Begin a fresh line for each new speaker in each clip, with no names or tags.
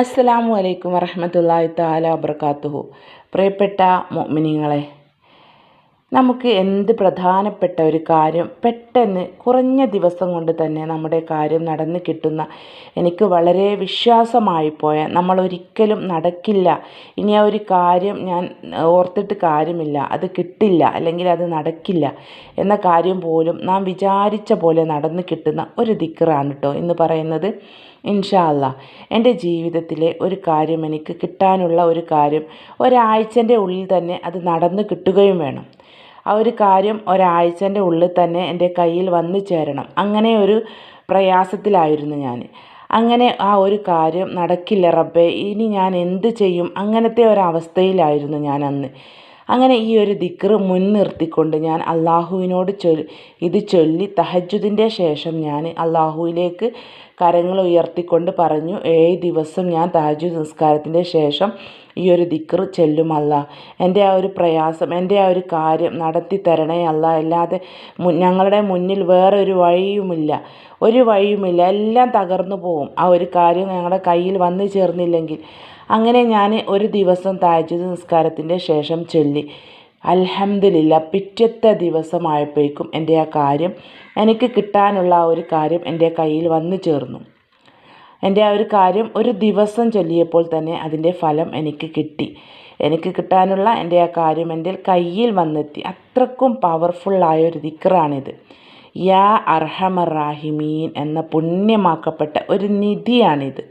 അസ്സലാമു അലൈക്കും വറഹമത്തല്ലാഹി താല വബർക്കാത്തുഹു പ്രിയപ്പെട്ട മോമിനിങ്ങളെ നമുക്ക് എന്ത് പ്രധാനപ്പെട്ട ഒരു കാര്യം പെട്ടെന്ന് കുറഞ്ഞ ദിവസം കൊണ്ട് തന്നെ നമ്മുടെ കാര്യം നടന്നു കിട്ടുന്ന എനിക്ക് വളരെ വിശ്വാസമായി പോയ നമ്മൾ ഒരിക്കലും നടക്കില്ല. ഇനി ആ ഒരു കാര്യം ഞാൻ ഓർത്തിട്ട് കാര്യമില്ല. അത് കിട്ടില്ല. അല്ലെങ്കിൽ അത് നടക്കില്ല. എന്ന കാര്യം പോലും നാം വിചാരിച്ച പോലെ നടന്നു കിട്ടുന്ന ഒരു ദിക്കറാണ് കേട്ടോ എന്ന് പറയുന്നത്. ഇൻഷാ അല്ലാ എന്റെ ജീവിതത്തിലെ ഒരു കാര്യം എനിക്ക് കിട്ടാനുള്ള ഒരു കാര്യം ഒരാഴ്ചന്റെ ഉള്ളിൽ തന്നെ അത് നടന്നു കിട്ടുകയും വേണം. ആ ഒരു കാര്യം ഒരാഴ്ചന്റെ ഉള്ളിൽ തന്നെ എന്റെ കയ്യിൽ വന്നു ചേരണം. അങ്ങനെ ഒരു പ്രയാസത്തിലായിരുന്നു ഞാൻ. അങ്ങനെ ആ ഒരു കാര്യം നടക്കില്ല റബ്ബേ ഇനി ഞാൻ എന്ത് ചെയ്യും? അങ്ങനത്തെ ഒരവസ്ഥയിലായിരുന്നു ഞാൻ അന്ന്. അങ്ങനെ ഈ ഒരു ദിക്റ് മുൻനിർത്തിക്കൊണ്ട് ഞാൻ അള്ളാഹുവിനോട് ചൊല്ലി ഇത് ചൊല്ലി തഹജുദിന്റെ ശേഷം ഞാൻ അള്ളാഹുവിലേക്ക് കരങ്ങൾ ഉയർത്തിക്കൊണ്ട് പറഞ്ഞു ഏഴ് ദിവസം ഞാൻ താജു നിസ്കാരത്തിന്റെ ശേഷം ഈ ഒരു ദിക്ർ ചെല്ലുമല്ല. എന്റെ ആ ഒരു പ്രയാസം എന്റെ ആ ഒരു കാര്യം നടത്തി തരണേ അല്ല. അല്ലാതെ ഞങ്ങളുടെ മുന്നിൽ വേറെ ഒരു വഴിയുമില്ല. ഒരു വഴിയുമില്ല. എല്ലാം തകർന്നു പോകും ആ ഒരു കാര്യം ഞങ്ങളുടെ കയ്യിൽ വന്നു ചേർന്നില്ലെങ്കിൽ. അങ്ങനെ ഞാൻ ഒരു ദിവസം താജ്ജുദ് നിസ്കാരത്തിന്റെ ശേഷം ചൊല്ലി. അൽഹംദുലില്ല പിറ്റത്തെ ദിവസമായപ്പോഴേക്കും എന്റെ ആ കാര്യം എനിക്ക് കിട്ടാനുള്ള ആ ഒരു കാര്യം എന്റെ കയ്യിൽ വന്നു ചേർന്നു. എന്റെ ആ ഒരു കാര്യം ഒരു ദിവസം ചൊല്ലിയപ്പോൾ തന്നെ അതിന്റെ ഫലം എനിക്ക് കിട്ടി. എനിക്ക് കിട്ടാനുള്ള എന്റെ ആ കാര്യം എന്റെ കയ്യിൽ വന്നെത്തി. അത്രക്കും പവർഫുള്ളായ ഒരു ദിക്കറാണിത് യാ അർഹമറാഹിമീൻ എന്ന പുണ്യമാക്കപ്പെട്ട ഒരു നിധിയാണിത്.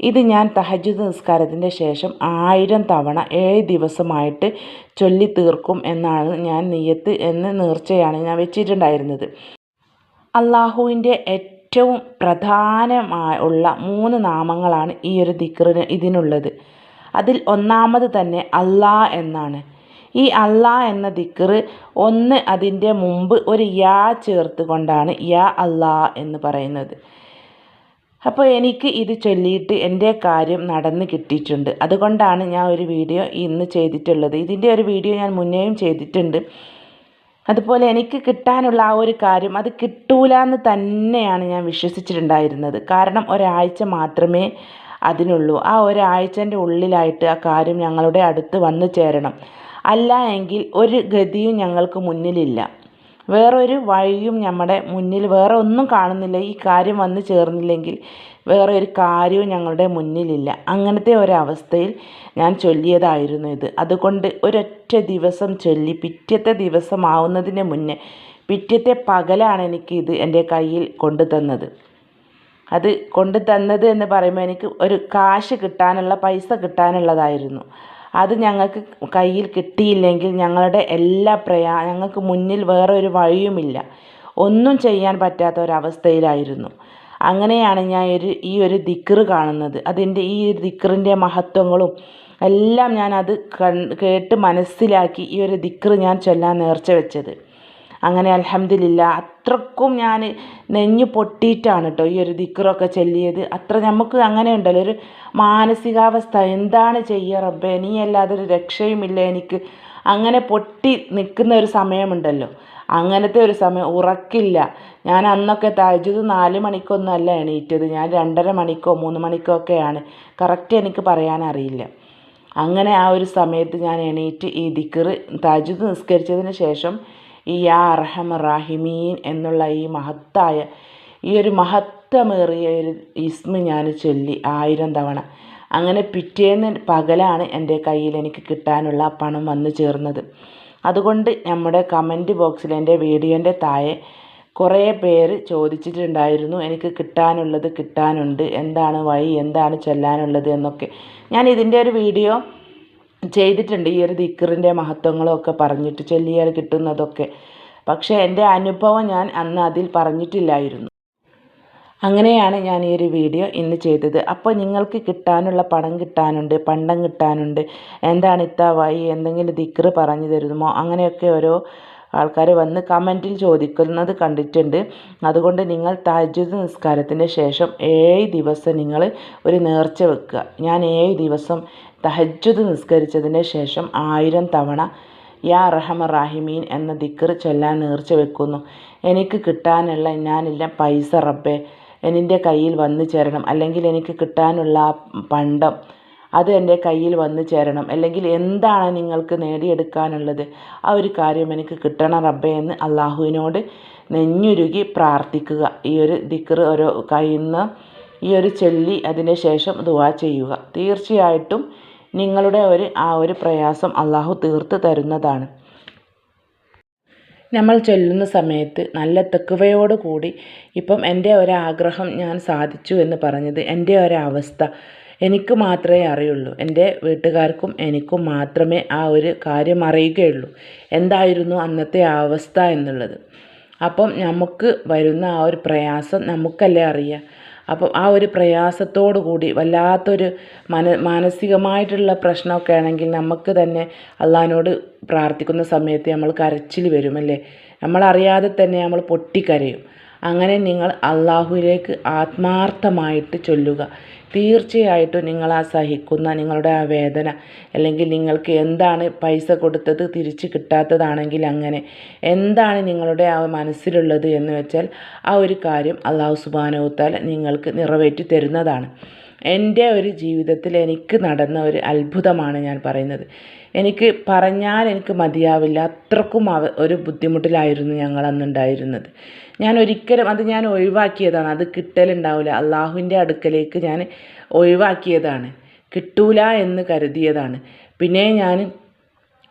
ഇത് ഞാൻ തഹജ്ജുദ് നിസ്കാരത്തിന്റെ ശേഷം ആയിരം തവണ ഏഴ് ദിവസമായിട്ട് ചൊല്ലി തീർക്കും എന്നാണ് ഞാൻ നിയത്ത് എന്ന് നേർച്ചയാണ് ഞാൻ വെച്ചിട്ടുണ്ടായിരുന്നത്. അള്ളാഹുവിന്റെ ഏറ്റവും പ്രധാനമായ ഉള്ള മൂന്ന് നാമങ്ങളാണ് ഈ ഒരു ദിക്റിന് ഇതിനുള്ളത്. അതിൽ ഒന്നാമത് തന്നെ അള്ളാ എന്നാണ്. ഈ അള്ളാ എന്ന ദിക്റ് ഒന്ന് അതിന്റെ മുമ്പ് ഒരു യാ ചേർത്ത് കൊണ്ടാണ് യാ അള്ളാ എന്ന് പറയുന്നത്. അപ്പോൾ എനിക്ക് ഇത് ചൊല്ലിയിട്ട് എന്റെ കാര്യം നടന്ന് കിട്ടിയിട്ടുണ്ട്. അതുകൊണ്ടാണ് ഞാൻ ഒരു വീഡിയോ ഇന്ന് ചെയ്തിട്ടുള്ളത്. ഇതിന്റെ ഒരു വീഡിയോ ഞാൻ മുന്നേയും ചെയ്തിട്ടുണ്ട്. അതുപോലെ എനിക്ക് കിട്ടാനുള്ള ആ ഒരു കാര്യം അത് കിട്ടൂല എന്ന് തന്നെയാണ് ഞാൻ വിശ്വസിച്ചിട്ടുണ്ടായിരുന്നത്. കാരണം ഒരാഴ്ച മാത്രമേ അതിനുള്ളൂ. ആ ഒരാഴ്ചന്റെ ഉള്ളിലായിട്ട് ആ കാര്യം ഞങ്ങളുടെ അടുത്ത് വന്നു ചേരണം. അല്ല എങ്കിൽ ഒരു ഗതിയും ഞങ്ങൾക്ക് മുന്നിലില്ല. വേറൊരു വഴിയും നമ്മുടെ മുന്നിൽ വേറെ ഒന്നും കാണുന്നില്ല. ഈ കാര്യം വന്നു ചേർന്നില്ലെങ്കിൽ വേറെ ഒരു കാര്യവും ഞങ്ങളുടെ മുന്നിലില്ല. അങ്ങനത്തെ ഒരവസ്ഥയിൽ ഞാൻ ചൊല്ലിയതായിരുന്നു ഇത്. അതുകൊണ്ട് ഒരൊറ്റ ദിവസം ചൊല്ലി പിറ്റത്തെ ദിവസമാവുന്നതിന് മുന്നേ പിറ്റത്തെ പകലാണ് ഇത് എന്റെ കയ്യിൽ കൊണ്ടു തന്നത്. അത് കൊണ്ടു തന്നത് എന്ന് പറയുമ്പോൾ എനിക്ക് ഒരു കാശ് കിട്ടാനുള്ള പൈസ കിട്ടാനുള്ളതായിരുന്നു. അത് ഞങ്ങൾക്ക് കയ്യിൽ കിട്ടിയില്ലെങ്കിൽ ഞങ്ങളുടെ എല്ലാ പ്രയാ ഞങ്ങൾക്ക് മുന്നിൽ വേറെ ഒരു വഴിയുമില്ല. ഒന്നും ചെയ്യാൻ പറ്റാത്ത ഒരവസ്ഥയിലായിരുന്നു അങ്ങനെയാണ് ഞാൻ ഒരു ഈ ഒരു ദിക്റ് കാണുന്നത്. അതിന്റെ ഈ ഒരു ദിക്റിന്റെ മഹത്വങ്ങളും എല്ലാം ഞാൻ അത് കേട്ട് മനസ്സിലാക്കി ഈ ഒരു ദിക്റ് ഞാൻ ചൊല്ലാൻ നേർച്ച വെച്ചത്. അങ്ങനെ അലഹമ്മദില്ല അത്രക്കും ഞാൻ നെഞ്ഞ് പൊട്ടിയിട്ടാണ് കേട്ടോ ഈ ഒരു ദിക്കറൊക്കെ ചൊല്ലിയത്. അത്ര നമുക്ക് അങ്ങനെ ഉണ്ടല്ലോ ഒരു മാനസികാവസ്ഥ. എന്താണ് ചെയ്യുക റബ്ബേ? നീ അല്ലാതെ ഒരു രക്ഷയുമില്ല എനിക്ക്. അങ്ങനെ പൊട്ടി നിൽക്കുന്ന ഒരു സമയമുണ്ടല്ലോ. അങ്ങനത്തെ ഒരു സമയം ഉറക്കില്ല. ഞാൻ അന്നൊക്കെ തഹജ്ജുദ് നാല് മണിക്കൊന്നും അല്ല എണീറ്റത്. ഞാൻ രണ്ടര മണിക്കോ മൂന്ന് മണിക്കോ ഒക്കെയാണ്. കറക്റ്റ് എനിക്ക് പറയാനറിയില്ല അങ്ങനെ ആ ഒരു സമയത്ത് ഞാൻ എണീറ്റ് ഈ ദിക്കറ് തജ്ജുദ് നിസ്കരിച്ചതിന് ശേഷം ഈ യാ അർഹം റാഹിമീൻ എന്നുള്ള ഈ മഹത്തായ ഈ ഒരു മഹത്വമേറിയ ഒരു ഇസ്മ ഞാൻ ചൊല്ലി ആയിരം തവണ. അങ്ങനെ പിറ്റേന്ന് പകലാണ് എന്റെ കയ്യിൽ എനിക്ക് കിട്ടാനുള്ള പണം വന്നു ചേർന്നത്. അതുകൊണ്ട് നമ്മുടെ കമന്റ് ബോക്സിൽ എന്റെ വീഡിയോന്റെ താഴെ കുറേ പേര് ചോദിച്ചിട്ടുണ്ടായിരുന്നു എനിക്ക് കിട്ടാനുള്ളത് കിട്ടാനുണ്ട് എന്താണ് വഴി എന്താണ് ചെല്ലാനുള്ളത് എന്നൊക്കെ. ഞാൻ ഇതിന്റെ ഒരു വീഡിയോ ചെയ്തിട്ടുണ്ട്. ഈ ഒരു ദിക്കറിന്റെ മഹത്വങ്ങളൊക്കെ പറഞ്ഞിട്ട് ചൊല്ലിയാൽ കിട്ടുന്നതൊക്കെ. പക്ഷേ എന്റെ അനുഭവം ഞാൻ അന്ന് അതിൽ പറഞ്ഞിട്ടില്ലായിരുന്നു. അങ്ങനെയാണ് ഞാൻ ഈ ഒരു വീഡിയോ ഇന്ന് ചെയ്തത്. അപ്പോൾ നിങ്ങൾക്ക് കിട്ടാനുള്ള പണം കിട്ടാനുണ്ട് പണ്ടം കിട്ടാനുണ്ട്. എന്താണ് ഇത്ത വഴി എന്തെങ്കിലും ദിക്കറ് പറഞ്ഞു തരുമോ? അങ്ങനെയൊക്കെ ഓരോ ആൾക്കാർ വന്ന് കമന്റിൽ ചോദിക്കുന്നത് കണ്ടിട്ടുണ്ട്. അതുകൊണ്ട് നിങ്ങൾ തഹജ്ജുദ് നിസ്കാരത്തിന് ശേഷം ഏഴ് ദിവസം നിങ്ങൾ ഒരു നേർച്ച വെക്കുക. ഞാൻ ഏഴ് ദിവസം തഹജ്ജുദ് നിസ്കരിച്ചതിന് ശേഷം ആയിരം തവണ യാ റഹമ റാഹിമീൻ എന്ന ദിക്കർ ചൊല്ലാൻ നേർച്ച വെക്കുന്നു. എനിക്ക് കിട്ടാനുള്ള ഞാനില്ല പൈസ റബ്ബേ. എന്റെ കയ്യിൽ വന്നു ചേരണം. അല്ലെങ്കിൽ എനിക്ക് കിട്ടാനുള്ള പണ്ടം അത് എന്റെ കയ്യിൽ വന്നു ചേരണം. അല്ലെങ്കിൽ എന്താണ് നിങ്ങൾക്ക് നേടിയെടുക്കാനുള്ളത്? ആ ഒരു കാര്യം എനിക്ക് കിട്ടണം റബ്ബേ എന്ന് അള്ളാഹുവിനോട് നെഞ്ഞുരുകി പ്രാർത്ഥിക്കുക. ഈ ഒരു ദിക്കർ ഓരോ കഴിയുന്ന ഈ ഒരു ചൊല്ലി അതിന് ശേഷം ദുആ ചെയ്യുക. തീർച്ചയായിട്ടും നിങ്ങളുടെ ഒരു ആ ഒരു പ്രയാസം അള്ളാഹു തീർത്ത് തരുന്നതാണ്. നമ്മൾ ചൊല്ലുന്ന സമയത്ത് നല്ല തെക്കുവയോട് കൂടി ഇപ്പം എന്റെ ഒരാഗ്രഹം ഞാൻ സാധിച്ചു എന്ന് പറഞ്ഞത് എന്റെ ഒരവസ്ഥ. എനിക്ക് മാത്രമേ അറിയുള്ളൂ. എന്റെ വീട്ടുകാർക്കും എനിക്കും മാത്രമേ ആ ഒരു കാര്യം അറിയുകയുള്ളൂ. എന്തായിരുന്നു അന്നത്തെ അവസ്ഥ എന്നുള്ളത്. അപ്പം നമുക്ക് വരുന്ന ആ ഒരു പ്രയാസം നമുക്കല്ലേ അറിയുക അപ്പം ആ ഒരു പ്രയാസത്തോടു കൂടി വല്ലാത്തൊരു മന മാനസികമായിട്ടുള്ള പ്രശ്നമൊക്കെ ആണെങ്കിൽ നമുക്ക് തന്നെ അള്ളഹാനോട് പ്രാർത്ഥിക്കുന്ന സമയത്ത് നമ്മൾ കരച്ചിൽ വരും അല്ലേ? നമ്മളറിയാതെ തന്നെ നമ്മൾ പൊട്ടിക്കരയും. അങ്ങനെ നിങ്ങൾ അള്ളാഹുവിലേക്ക് ആത്മാർത്ഥമായിട്ട് ചൊല്ലുക. തീർച്ചയായിട്ടും നിങ്ങൾ ആ സഹിക്കുന്ന നിങ്ങളുടെ ആ വേദന അല്ലെങ്കിൽ നിങ്ങൾക്ക് എന്താണ് പൈസ കൊടുത്തത് തിരിച്ച് കിട്ടാത്തതാണെങ്കിൽ അങ്ങനെ എന്താണ് നിങ്ങളുടെ ആ മനസ്സിലുള്ളത് എന്ന് വെച്ചാൽ ആ ഒരു കാര്യം അള്ളാഹു സുബാനോത്താൽ നിങ്ങൾക്ക് നിറവേറ്റി തരുന്നതാണ്. എന്റെ ഒരു ജീവിതത്തിൽ എനിക്ക് നടന്ന ഒരു അത്ഭുതമാണ് ഞാൻ പറയുന്നത്. എനിക്ക് പറഞ്ഞാൽ എനിക്ക് മതിയാവില്ല. അത്രക്കും ഒരു ബുദ്ധിമുട്ടിലായിരുന്നു ഞങ്ങൾ അന്നുണ്ടായിരുന്നത്. ഞാൻ ഒരിക്കലും അത് ഞാൻ ഒഴിവാക്കിയതാണ്. അത് കിട്ടലുണ്ടാവില്ല. അള്ളാഹുവിന്റെ അടുക്കലേക്ക് ഞാൻ ഒഴിവാക്കിയതാണ്. കിട്ടൂല എന്ന് കരുതിയതാണ്. പിന്നെ ഞാൻ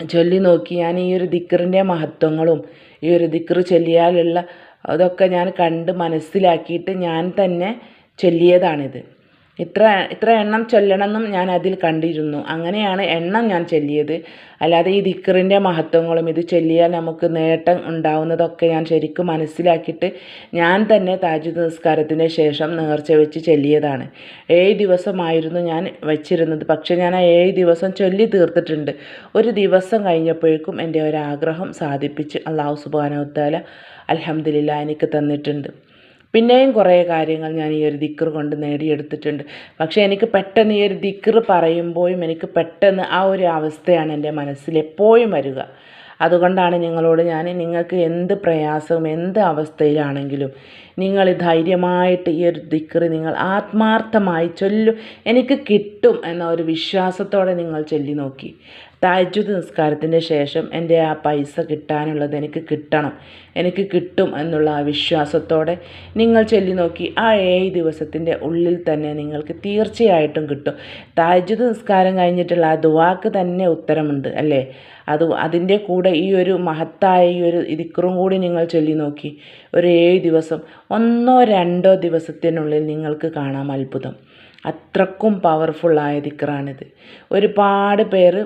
ചൊല്ലി നോക്കി. ഞാൻ ഈ ഒരു ദിക്കറിന്റെ മഹത്വങ്ങളും ഈ ഒരു ദിക്കറ് ചൊല്ലിയാലുള്ള അതൊക്കെ ഞാൻ കണ്ട് മനസ്സിലാക്കിയിട്ട് ഞാൻ തന്നെ ചൊല്ലിയതാണിത്. ഇത്ര ഇത്ര എണ്ണം ചൊല്ലണമെന്നും ഞാൻ അതിൽ കണ്ടിരുന്നു. അങ്ങനെയാണ് എണ്ണം ഞാൻ ചൊല്ലിയത്. അല്ലാതെ ഈ ദിക്കറിന്റെ മഹത്വങ്ങളും ഇത് ചൊല്ലിയാൽ നമുക്ക് നേട്ടം ഉണ്ടാവുന്നതൊക്കെ ഞാൻ ശരിക്കും മനസ്സിലാക്കിയിട്ട് ഞാൻ തന്നെ താജുദ് നിസ്കാരത്തിന് ശേഷം നേർച്ച വെച്ച് ചൊല്ലിയതാണ്. ഏഴ് ദിവസമായിരുന്നു ഞാൻ വച്ചിരുന്നത്. പക്ഷേ ഞാൻ ആ ഏഴ് ദിവസം ചൊല്ലി തീർത്തിട്ടുണ്ട്. ഒരു ദിവസം കഴിഞ്ഞപ്പോഴേക്കും എന്റെ ഒരാഗ്രഹം സാധിപ്പിച്ച് അള്ളാഹു സുബാനോത്താല അലഹമ്മദില്ല എനിക്ക് തന്നിട്ടുണ്ട്. പിന്നെയും കുറേ കാര്യങ്ങൾ ഞാൻ ഈ ഒരു ദിക്ർ കൊണ്ട് നേടിയെടുത്തിട്ടുണ്ട്. പക്ഷേ എനിക്ക് പെട്ടെന്ന് ഈ ഒരു ദിക്ർ പറയുമ്പോഴും എനിക്ക് പെട്ടെന്ന് ആ ഒരു അവസ്ഥയാണ് എന്റെ മനസ്സിൽ എപ്പോഴും വരിക. അതുകൊണ്ടാണ് നിങ്ങളോട് ഞാൻ നിങ്ങൾക്ക് എന്ത് പ്രയാസവും എന്ത് അവസ്ഥയിലാണെങ്കിലും നിങ്ങൾ ധൈര്യമായിട്ട് ഈ ഒരു ദിക്ർ നിങ്ങൾ ആത്മാർത്ഥമായി ചൊല്ലു. എനിക്ക് കിട്ടും എന്ന ഒരു വിശ്വാസത്തോടെ നിങ്ങൾ ചൊല്ലി നോക്കി. തഹജ്ജുദ് നിസ്കാരത്തിന് ശേഷം എന്റെ ആ പൈസ കിട്ടാനുള്ളത് എനിക്ക് കിട്ടണം. എനിക്ക് കിട്ടും എന്നുള്ള ആ വിശ്വാസത്തോടെ നിങ്ങൾ ചൊല്ലി നോക്കി. ആ ഏഴ് ദിവസത്തിന്റെ ഉള്ളിൽ തന്നെ നിങ്ങൾക്ക് തീർച്ചയായിട്ടും കിട്ടും. തഹജ്ജുദ് നിസ്കാരം കഴിഞ്ഞിട്ടുള്ള ആ ദുവാക്ക് തന്നെ ഉത്തരമുണ്ട് അല്ലേ? അത് അതിന്റെ കൂടെ ഈ ഒരു മഹത്തായ ഈ ഒരു ദിക്റും കൂടി നിങ്ങൾ ചൊല്ലി നോക്കി. ഒരു ഏഴ് ദിവസം ഒന്നോ രണ്ടോ ദിവസത്തിനുള്ളിൽ നിങ്ങൾക്ക് കാണാം അത്ഭുതം. അത്രക്കും പവർഫുള്ളായ ദിക്റാണിത്. ഒരുപാട് പേര്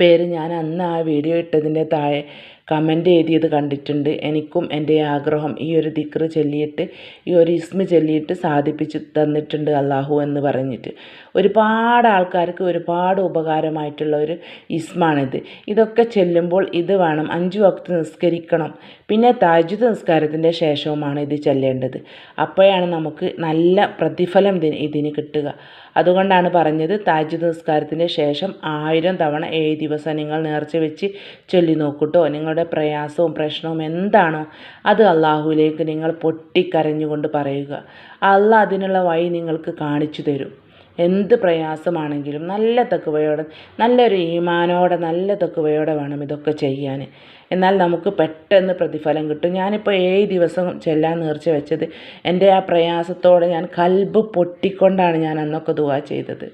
പേര് ഞാൻ അന്ന് ആ വീഡിയോ ഇട്ടതിന്റെ താഴെ കമന്റ് എഴുതിയത് കണ്ടിട്ടുണ്ട്. എനിക്കും എന്റെ ആഗ്രഹം ഈ ഒരു ദിക്ർ ചൊല്ലിയിട്ട് ഈ ഒരു ഇസ്മ ചൊല്ലിയിട്ട് സാധിപ്പിച്ച് തന്നിട്ടുണ്ട് അള്ളാഹു എന്ന് പറഞ്ഞിട്ട്. ഒരുപാട് ആൾക്കാർക്ക് ഒരുപാട് ഉപകാരമായിട്ടുള്ള ഒരു ഇസ്മാണിത്. ഇതൊക്കെ ചെല്ലുമ്പോൾ ഇത് വേണം അഞ്ച് വക്ത് നിസ്കരിക്കണം. പിന്നെ താജുദ് നിസ്കാരത്തിന്റെ ശേഷവുമാണ് ഇത് ചെല്ലേണ്ടത്. അപ്പോഴാണ് നമുക്ക് നല്ല പ്രതിഫലം ഇതിന് കിട്ടുക. അതുകൊണ്ടാണ് പറഞ്ഞത് താജുദ് നിസ്കാരത്തിന്റെ ശേഷം ആയിരം തവണ ഏഴ് ദിവസം നിങ്ങൾ നേർച്ച വെച്ച് ചൊല്ലി നോക്കൂട്ടോ. നിങ്ങളുടെ പ്രയാസവും പ്രശ്നവും എന്താണോ അത് അള്ളാഹുവിലേക്ക് നിങ്ങൾ പൊട്ടിക്കരഞ്ഞുകൊണ്ട് പറയുക. അള്ളാഹ് അതിനുള്ള വഴി നിങ്ങൾക്ക് കാണിച്ചു തരും. എന്ത് പ്രയാസമാണെങ്കിലും നല്ല തക്കുവയോടെ നല്ലൊരു ഈമാനോടെ നല്ല തക്കുവയോടെ വേണം ഇതൊക്കെ ചെയ്യാൻ. എന്നാൽ നമുക്ക് പെട്ടെന്ന് പ്രതിഫലം കിട്ടും. ഞാനിപ്പോൾ ഏഴ് ദിവസം ചെല്ലാൻ നേർച്ച വെച്ചത് എന്റെ ആ പ്രയാസത്തോടെ ഞാൻ കൽബ് പൊട്ടിക്കൊണ്ടാണ് ഞാൻ അന്നൊക്കെ ദുവാ ചെയ്തത്.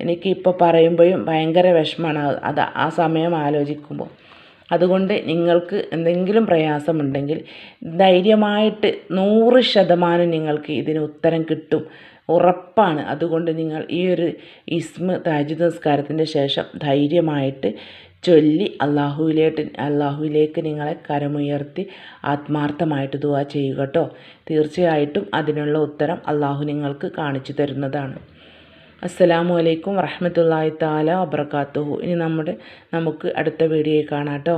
എനിക്കിപ്പോൾ പറയുമ്പോഴും ഭയങ്കര വിഷമമാണ്. അത് ആ സമയം ആലോചിക്കുമ്പോൾ. അതുകൊണ്ട് നിങ്ങൾക്ക് എന്തെങ്കിലും പ്രയാസമുണ്ടെങ്കിൽ ധൈര്യമായിട്ട് നൂറ് ശതമാനം നിങ്ങൾക്ക് ഇതിന് ഉത്തരം കിട്ടും. ഉറപ്പാണ്. അതുകൊണ്ട് നിങ്ങൾ ഈ ഒരു ഇസ്മ താജുദ് നിസ്കാരത്തിന്റെ ശേഷം ധൈര്യമായിട്ട് ചൊല്ലി അള്ളാഹുവിലേക്ക് അള്ളാഹുവിലേക്ക് നിങ്ങളെ കരമുയർത്തി ആത്മാർത്ഥമായിട്ട് ദുവാ ചെയ്യുക കേട്ടോ. തീർച്ചയായിട്ടും അതിനുള്ള ഉത്തരം അള്ളാഹു നിങ്ങൾക്ക് കാണിച്ചു തരുന്നതാണ്. അസ്സലാമു അലൈക്കും വറഹമത്തല്ലാഹി താല വബർക്കാത്തുഹു ഇനി നമ്മുടെ നമുക്ക് അടുത്ത വീഡിയോയിൽ കാണാം കേട്ടോ